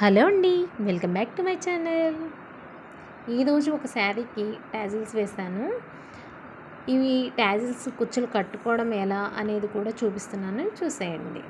Hello అండి welcome back to my channel. ఈరోజు ఒక శారీకి ట్యాజిల్స్ వేశాను. ఇవి ట్యాజిల్స్ కుచ్చులు కట్టుకోవడం ఎలా అనేది కూడా చూపిస్తున్నాను. చూసేయండి.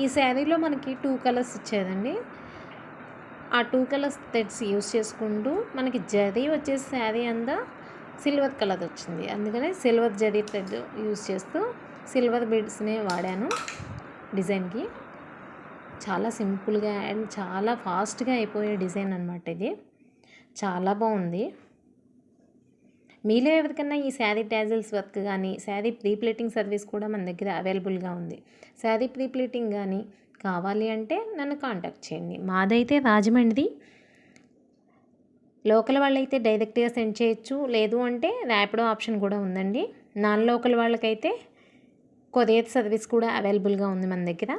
ఈ శారీలో మనకి టూ కలర్స్ ఇచ్చేదండి ఆ టూ కలర్స్ థ్రెడ్స్ యూస్ చేసుకుంటూ మనకి జరీ వచ్చేసి శారీ అంతా సిల్వర్ కలర్ వచ్చింది. అందుకనే సిల్వర్ జరీ థ్రెడ్ యూస్ చేస్తూ సిల్వర్ బీడ్స్నే వాడాను డిజైన్కి. చాలా సింపుల్గా అండ్ చాలా ఫాస్ట్గా అయిపోయే డిజైన్ అనమాట ఇది. చాలా బాగుంది. మీలో ఎవరికన్నా ఈ శారీ ట్యాజిల్స్ వర్క్ కానీ శారీ ప్రీప్లేటింగ్ సర్వీస్ కూడా మన దగ్గర అవైలబుల్గా ఉంది. శారీ ప్రీప్లేటింగ్ కానీ కావాలి అంటే నన్ను కాంటాక్ట్ చేయండి. మాదైతే రాజమండ్రి. లోకల్ వాళ్ళైతే డైరెక్ట్గా సెండ్ చేయొచ్చు. లేదు అంటే ర్యాపిడో ఆప్షన్ కూడా ఉందండి. నాన్ లోకల్ వాళ్ళకైతే కొరియర్ సర్వీస్ కూడా అవైలబుల్గా ఉంది మన దగ్గర.